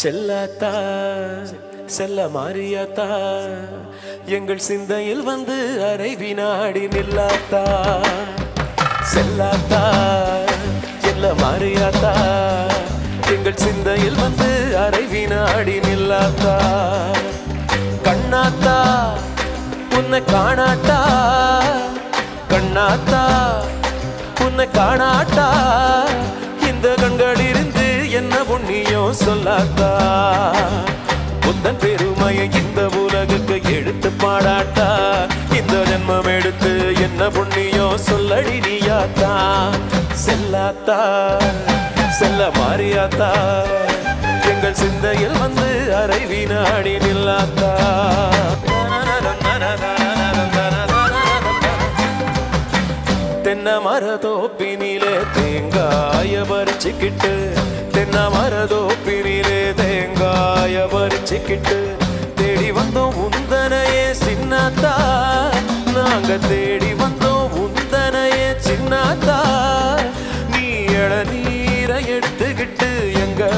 செல்லாத்தா செல்ல மாறியாத்தா எங்கள் சிந்தையில் வந்து அரை வினாடி நில்லாத்தா. செல்லாத்தா செல்ல மாறியாத்தா எங்கள் சிந்தையில் வந்து அரை வினாடி நில்லாத்தா. கண்ணாத்தா உன்னை காணாட்டா கண்ணாத்தா உன்னை காணாட்டா புண்ணியோ சொல்லாத்தா புத்தன் பெருமையை இந்த உலகுக்கு எடுத்து பாடாட்டா? இந்த ஜென்மம் எடுத்து என்ன புண்ணியோ சொல்லடி நீயாத்தா? செல்லாத்தா? செல்ல மாறியாத்தா? எங்கள் சிந்தையில் வந்து அரை வினாடி நில்லாத்தா? தென்ன மரதோ மரதோப்பினிலே தேங்காய பறிச்சுக்கிட்டு தென்ன மரதோ பறிச்சுக்கிட்டு தேடி வந்தோம் உந்தனையே சின்னத்தா. நாங்க தேடி வந்தோம் உந்தனையே சின்னத்தா. நீ இளநீரை எடுத்துக்கிட்டு எங்க